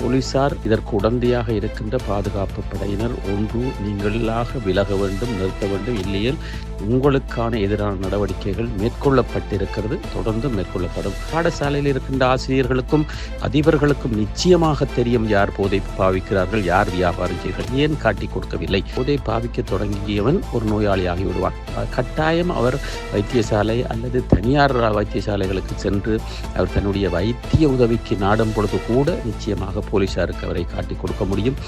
போலீசார் இதற்கு உடந்தையாக இருக்கின்ற பாதுகாப்பு படையினர் ஒன்று நீங்களாக விலக வேண்டும் நிறுத்த வேண்டும். இல்லையில் உங்களுக்கான எதிரான நடவடிக்கைகள் மேற்கொள்ளப்பட்டிருக்கிறது தொடர்ந்து மேற்கொள்ளப்படும். பாடசாலையில் இருக்கின்ற ஆசிரியர்களுக்கும் அதிபர்களுக்கும் நிச்சயமாக தெரியும் யார் போதை பாவிக்கிறார்கள் யார் வியாபாரம் செய்கிறார்கள் ஏன் காட்டி கொடுக்கவில்லை. போதை பாவிக்க தொடங்கியவன் ஒரு நோயாளியாகி விடுவான். கட்டாயம் அவர் வைத்தியசாலை அல்லது தனியார் வைத்தியசாலைகளுக்கு சென்று அவர் தன்னுடைய வைத்திய உதவிக்கு நாடும் பொழுது கூட நிச்சயமாக போலீசாருக்கு அவரை காட்டி கொடுக்க முடியும்.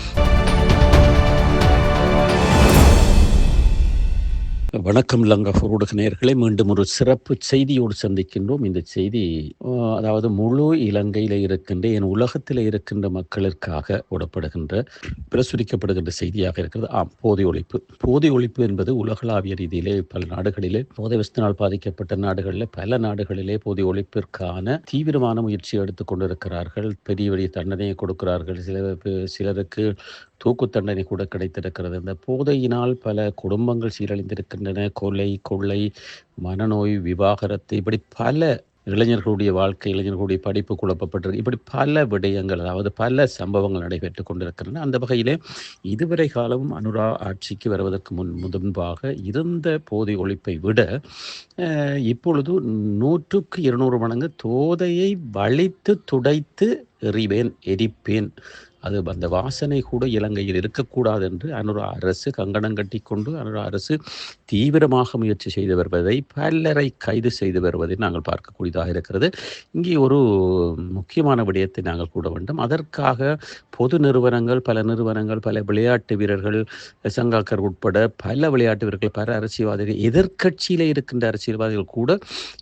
வணக்கம் லங்கா ஊடக நேர்களை மீண்டும் ஒரு சிறப்பு செய்தியோடு சந்திக்கின்றோம். இந்த செய்தி அதாவது முழு இலங்கையில் இருக்கின்ற என் உலகத்தில் இருக்கின்ற மக்களுக்காக விடப்படுகின்ற பிரசுரிக்கப்படுகின்ற செய்தியாக இருக்கிறது. ஆம் போதை ஒழிப்பு. போதை ஒழிப்பு என்பது உலகளாவிய ரீதியிலே பல நாடுகளிலே போதை வசத்தினால் பாதிக்கப்பட்ட நாடுகளில் பல நாடுகளிலே போதை ஒழிப்பிற்கான தீவிரமான முயற்சி எடுத்துக் கொண்டிருக்கிறார்கள். பெரிய பெரிய தண்டனையை கொடுக்கிறார்கள். சில சிலருக்கு தூக்கு தண்டனை கூட கிடைத்திருக்கிறது. இந்த போதையினால் பல குடும்பங்கள் சீரழிந்திருக்கின்றன. கொலை கொள்ளை மனநோய் விவாகரத்து இப்படி பல இளைஞர்களுடைய வாழ்க்கை இளைஞர்களுடைய படிப்பு குழப்பப்பட்டிருக்கு. இப்படி பல விடயங்கள் அதாவது பல சம்பவங்கள் நடைபெற்று கொண்டிருக்கின்றன. அந்த வகையிலே இதுவரை காலமும் அனுரா ஆட்சிக்கு வருவதற்கு முன் முன்பாக இருந்த போதை ஒழிப்பை விட இப்பொழுது நூற்றுக்கு இருநூறு மடங்கு தோதையை வலித்து துடைத்து எறிவேன் எரிப்பேன் அது அந்த வாசனை கூட இலங்கையில் இருக்கக்கூடாது என்று அனுரா அரசு கங்கணம் கட்டி கொண்டு அனுரா அரசு தீவிரமாக முயற்சி செய்து வருவதை பலரை கைது செய்து வருவதை நாங்கள் பார்க்கக்கூடியதாக இருக்கிறது. இங்கே ஒரு முக்கியமான விடயத்தை நாங்கள் கூட வேண்டும். அதற்காக பொது நிறுவனங்கள் பல நிறுவனங்கள் பல விளையாட்டு வீரர்கள் சங்காக்கர் உட்பட பல விளையாட்டு வீரர்கள் பல அரசியல்வாதிகள் எதிர்க்கட்சியிலே இருக்கின்ற அரசியல்வாதிகள் கூட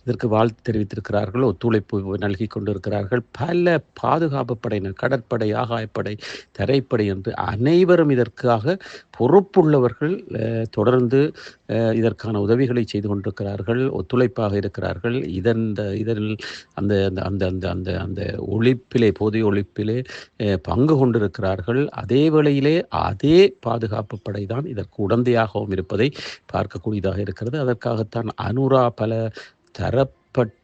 இதற்கு வாழ்த்து தெரிவித்திருக்கிறார்கள் ஒத்துழைப்பு நல்கி கொண்டிருக்கிறார்கள். பல பாதுகாப்பு படையினர் கடற்படை ஆகாயப்படை தரைப்படை என்று அனைவரும் இதற்காக பொறுப்புள்ளவர்கள் தொடர்ந்து இதற்கான உதவிகளை செய்து கொண்டிருக்கிறார்கள் ஒத்துழைப்பாக இருக்கிறார்கள். இதன் இதனில் அந்த அந்த அந்த அந்த அந்த அந்த ஒழிப்பிலே போதிய ஒழிப்பிலே பங்கு கொண்டிருக்கிறார்கள். அதே வேளையிலே அதே பாதுகாப்பு படை தான் இதற்கு உடந்தையாகவும் இருப்பதை பார்க்கக்கூடியதாக இருக்கிறது. அதற்காகத்தான் அனுரா பல தரப்பட்ட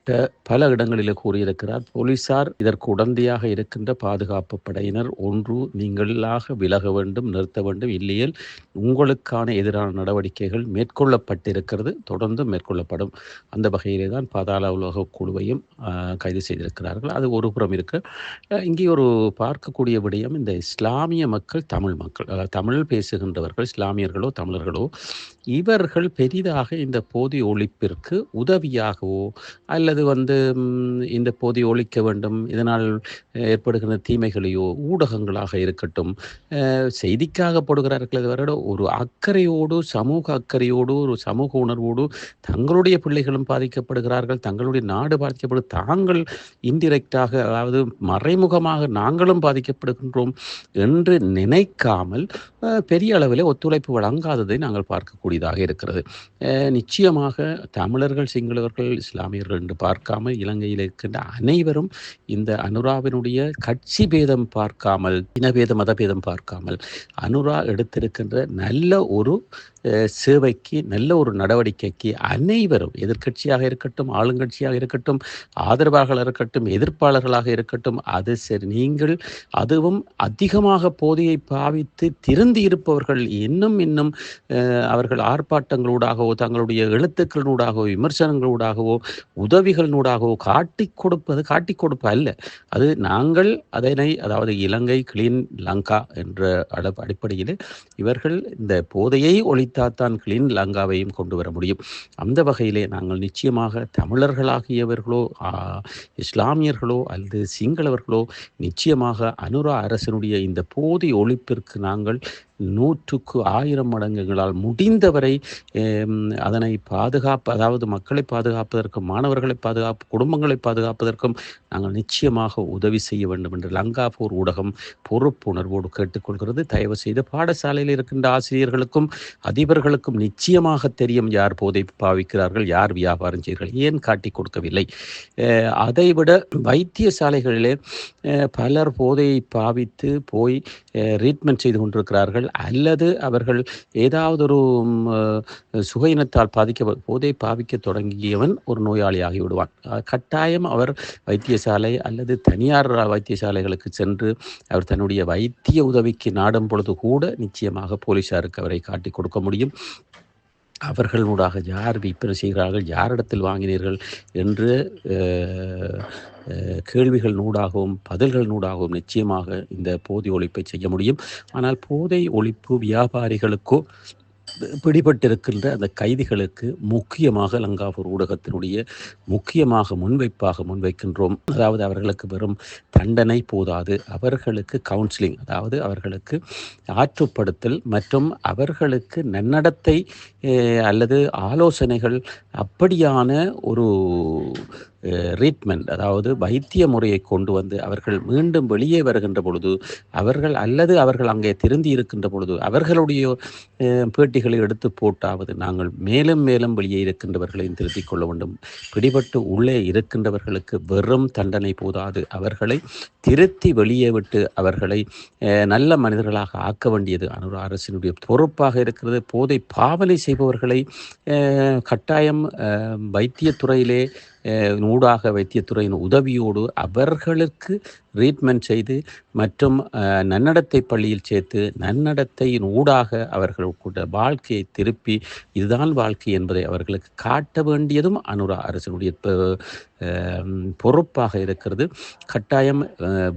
பல இடங்களிலே கூறியிருக்கிறார் போலீசார் இதற்கு உடந்தையாக இருக்கின்ற பாதுகாப்பு படையினர் ஒன்று நீங்களாக விலக வேண்டும் நிறுத்த வேண்டும். இல்லையேல் உங்களுக்கான எதிரான நடவடிக்கைகள் மேற்கொள்ளப்பட்டிருக்கிறது தொடர்ந்து மேற்கொள்ளப்படும். அந்த வகையிலே தான் பாதாள உலக குழுவையும் கைது செய்திருக்கிறார்கள். அது ஒரு புறம் இருக்கு. இங்கே ஒரு பார்க்கக்கூடிய விடயம் இந்த இஸ்லாமிய மக்கள் தமிழ் மக்கள் அதாவது தமிழ் பேசுகின்றவர்கள் இஸ்லாமியர்களோ தமிழர்களோ இவர்கள் பெரிதாக இந்த போதை ஒழிப்பிற்கு உதவியாகவோ அல்லது வந்து இந்த போதை ஒழிக்க வேண்டும் இதனால் ஏற்படுகின்ற தீமைகளையோ ஊடகங்களாக இருக்கட்டும் செய்திக்காக போடுகிறார்கள். தவிர ஒரு அக்கறையோடு சமூக அக்கறையோடு ஒரு சமூக உணர்வோடு தங்களுடைய பிள்ளைகளும் பாதிக்கப்படுகிறார்கள். தங்களுடைய நாடு பாதிக்கப்படும் தாங்கள் இன்டிரெக்டாக அதாவது மறைமுகமாக நாங்களும் பாதிக்கப்படுகின்றோம் என்று நினைக்காமல் பெரிய அளவில் ஒத்துழைப்பு வழங்காததை நாங்கள் பார்க்கக்கூடியதாக இருக்கிறது. நிச்சயமாக தமிழர்கள் சிங்களவர்கள் இஸ்லாமியர்கள் என்று பார்க்காமல் இலங்கையில் இருக்கின்ற அனைவரும் இந்த அனுராவினுடைய கட்சி பேதம் பார்க்காமல் இனபேத மதபேதம் பார்க்காமல் அனுரா எடுத்திருக்கின்ற நல்ல ஒரு சேவைக்கு நல்ல ஒரு நடவடிக்கைக்கு அனைவரும் எதிர்க்கட்சியாக இருக்கட்டும் ஆளுங்கட்சியாக இருக்கட்டும் ஆதரவாக இருக்கட்டும் எதிர்ப்பாளர்களாக இருக்கட்டும் அது சரி நீங்கள் அதுவும் அதிகமாக போதையை பாவித்து திருந்தி இருப்பவர்கள் இன்னும் இன்னும் அவர்கள் ஆர்ப்பாட்டங்களூடாகவோ தங்களுடைய எழுத்துக்களூடாகவோ விமர்சனங்களூடாகவோ உதவி நூடாகவோ காட்டி கொடுப்பது காட்டிக் கொடுப்பு அல்ல. அது நாங்கள் அதனை அதாவது இலங்கை கிளீன் லங்கா என்ற அளவு அடிப்படையில் இவர்கள் இந்த போதையை ஒழித்தாத்தான் கிளீன் லங்காவையும் கொண்டு வர முடியும். அந்த வகையிலே நாங்கள் நிச்சயமாக தமிழர்களாகியவர்களோ இஸ்லாமியர்களோ அல்லது சிங்களவர்களோ நிச்சயமாக அனுரா அரசனுடைய இந்த போதை ஒழிப்பிற்கு நாங்கள் நூற்றுக்கு ஆயிரம் மடங்குகளால் முடிந்தவரை அதனை பாதுகாப்பு அதாவது மக்களை பாதுகாப்பதற்கும் மாணவர்களை பாதுகாப்பு குடும்பங்களை பாதுகாப்பதற்கும் நாங்கள் நிச்சயமாக உதவி செய்ய வேண்டும் என்று லங்காபூர் ஊடகம் பொறுப்புணர்வோடு கேட்டுக்கொள்கிறது. தயவு செய்து பாடசாலையில் இருக்கின்ற ஆசிரியர்களுக்கும் அதிபர்களுக்கும் நிச்சயமாக தெரியும் யார் போதை பாவிக்கிறார்கள் யார் வியாபாரம் செய்கிறார்கள் ஏன் காட்டி கொடுக்கவில்லை. அதைவிட வைத்தியசாலைகளிலே பலர் போதையை பாவித்து போய் ட்ரீட்மெண்ட் செய்து கொண்டிருக்கிறார்கள். இருக்கிறார்கள் அல்லது அவர்கள் ஏதாவது ஒரு சுகையினத்தால் பாதிக்க போதை பாவிக்க தொடங்கியவன் ஒரு நோயாளியாகி விடுவான். கட்டாயம் அவர் வைத்தியசாலை அல்லது தனியார் வைத்தியசாலைகளுக்கு சென்று அவர் தன்னுடைய வைத்திய உதவிக்கு நாடும் பொழுது கூட நிச்சயமாக போலீசாருக்கு அவரை காட்டி கொடுக்க முடியும். அவர்களூடாக யார் விற்பனை செய்கிறார்கள் யாரிடத்தில் வாங்கினீர்கள் என்று கேள்விகள் நூடாகவும் பதில்கள் நூடாகவும் நிச்சயமாக இந்த போதை ஒழிப்பை செய்ய முடியும். ஆனால் போதை ஒழிப்பு வியாபாரிகளுக்கோ பிடிபட்டிருக்கின்ற அந்த கைதிகளுக்கு முக்கியமாக லங்காபூர் ஊடகத்தினுடைய முக்கியமாக முன்வைப்பாக முன்வைக்கின்றோம். அதாவது அவர்களுக்கு வெறும் தண்டனை போதாது. அவர்களுக்கு கவுன்சிலிங் அதாவது அவர்களுக்கு ஆற்றுப்படுத்தல் மற்றும் அவர்களுக்கு நன்னடத்தை அல்லது ஆலோசனைகள் அப்படியான ஒரு ட்ரீட்மெண்ட் அதாவது வைத்திய முறையை கொண்டு வந்து அவர்கள் மீண்டும் வெளியே வருகின்ற பொழுது அவர்கள் அல்லது அவர்கள் அங்கே திருந்தி இருக்கின்ற பொழுது அவர்களுடைய பேட்டிகள் பிடிகளை எடுத்து போட்டாவது நாங்கள் மேலும் மேலும் வெளியே இருக்கின்றவர்களையும் திருத்திக் கொள்ள வேண்டும். பிடிபட்டு உள்ளே இருக்கின்றவர்களுக்கு வெறும் தண்டனை போதாது. அவர்களை திருத்தி வெளியே விட்டு அவர்களை நல்ல மனிதர்களாக ஆக்க வேண்டியது அனுர அரசினுடைய பொறுப்பாக இருக்கிறது. போதை பாவனை செய்பவர்களை கட்டாயம் வைத்தியத்துறையிலே ஊடாக வைத்தியத்துறையின் உதவியோடு அவர்களுக்கு ட்ரீட்மெண்ட் செய்து மற்றும் நன்னடத்தை பள்ளியில் சேர்த்து நன்னடத்தையின் ஊடாக அவர்கள் கூட வாழ்க்கையை திருப்பி இதுதான் வாழ்க்கை என்பதை அவர்களுக்கு காட்ட வேண்டியதும் அனுரா அரசனுடைய பொறுப்பாக இருக்கிறது. கட்டாயம்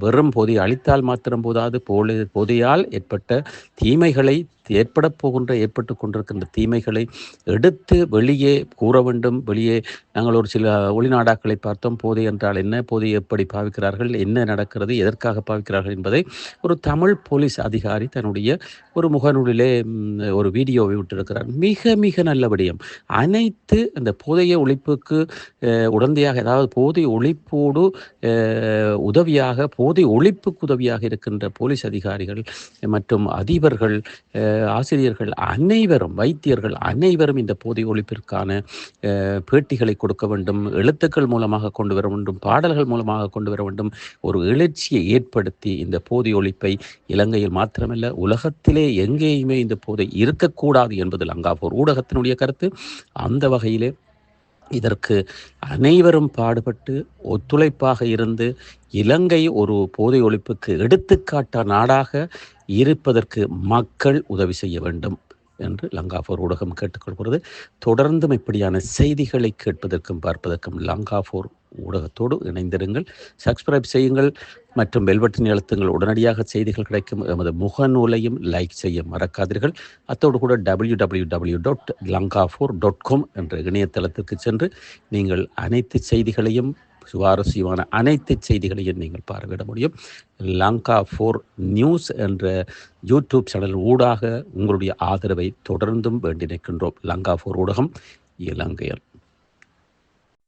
வெறும் போதை அழித்தால் மாத்திரம் போதாது. போல போதையால் ஏற்பட்ட தீமைகளை ஏற்பட போகின்ற ஏற்பட்டு கொண்டிருக்கின்ற தீமைகளை எடுத்து வெளியே கூற வேண்டும். வெளியே நாங்கள் ஒரு சில ஒளிநாடாக்களை பார்த்தோம். போதை என்றால் என்ன? போதை எப்படி பாவிக்கிறார்கள்? என்ன நடக்கிறது? எதற்காக பாவிக்கிறார்கள்? என்பதை ஒரு தமிழ் போலீஸ் அதிகாரி தன்னுடைய ஒரு முகநூலிலே ஒரு வீடியோவை விட்டிருக்கிறார். மிக மிக நல்ல விடயம். அனைத்து அந்த போதைய ஒழிப்புக்கு உடந்தையாக அதாவது போதை ஒழிப்போடு உதவியாக போதை ஒழிப்புக்கு உதவியாக இருக்கின்ற போலீஸ் அதிகாரிகள் மற்றும் அதிபர்கள் ஆசிரியர்கள் அனைவரும் வைத்தியர்கள் அனைவரும் இந்த போதை ஒழிப்பிற்கான பேட்டிகளை கொடுக்க வேண்டும். எழுத்துக்கள் மூலமாக கொண்டு வர வேண்டும். பாடல்கள் மூலமாக கொண்டு வர வேண்டும். ஒரு எழுச்சியை ஏற்படுத்தி இந்த போதை ஒழிப்பை இலங்கையில் மாத்திரமல்ல உலகத்திலே எங்கேயுமே இந்த போதை இருக்கக்கூடாது என்பது லங்காபூர் ஊடகத்தினுடைய கருத்து. அந்த வகையிலே இதற்கு அனைவரும் பாடுபட்டு ஒத்துழைப்பாக இருந்து இலங்கை ஒரு போதை ஒழிப்புக்கு எடுத்துக்காட்ட நாடாக இருப்பதற்கு மக்கள் உதவி செய்ய வேண்டும். என்று லங்காஃபோர் ஊடகம் கேட்டுக்கொள்கிறது. தொடர்ந்தும் இப்படியான செய்திகளை கேட்பதற்கும் பார்ப்பதற்கும் லங்காஃபோர் ஊடகத்தோடு இணைந்திருங்கள். சப்ஸ்கிரைப் செய்யுங்கள். மற்றும் வெல்வெட்டின் எழுத்துங்கள் உடனடியாக செய்திகள் கிடைக்கும் எமது முகநூலையும் லைக் செய்ய மறக்காதீர்கள். அத்தோடு கூட W W W dot Lanka four dot com என்ற இணையதளத்திற்கு சென்று நீங்கள் அனைத்து செய்திகளையும் சுவாரஸ்யமான அனைத்து செய்திகளையும் நீங்கள் பார்வையிட முடியும். லங்கா ஃபோர் நியூஸ் என்ற யூடியூப் சேனல் ஊடாக உங்களுடைய ஆதரவை தொடர்ந்தும் வேண்டி நிற்கின்றோம். லங்கா ஃபோர் ஊடகம் இலங்கையர்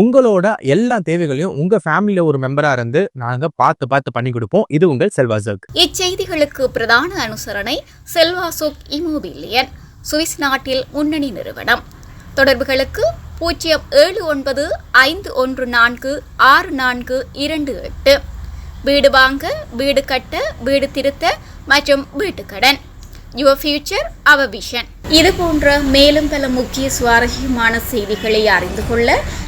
உங்களோட எல்லா தேவைகளையும் உங்க ஃபேமிலியில ஒரு மெம்பரா இருந்து நாங்க பார்த்து பார்த்து பண்ணி கொடுப்போம். இது உங்கள் செல்வாசக் இச்செய்திகளுக்கு பிரதான அனுசரணை செல்வாசுக் இமோபிலியன் சுவிஸ் நாட்டில் முன்னணி நிறுவனம். தொடர்புகளுக்கு பூஜ்ஜியம் ஏழு ஒன்பது ஐந்து ஒன்று நான்கு ஆறு நான்கு இரண்டு எட்டு. வீடு வாங்க வீடு கட்ட வீடு திருத்த மற்றும் வீட்டுக்கடன் யுவர் ஃபியூச்சர் அவர் விஷன் இது போன்ற மேலும் பல முக்கிய சுவாரஸ்யமான செய்திகளை அறிந்து கொள்ள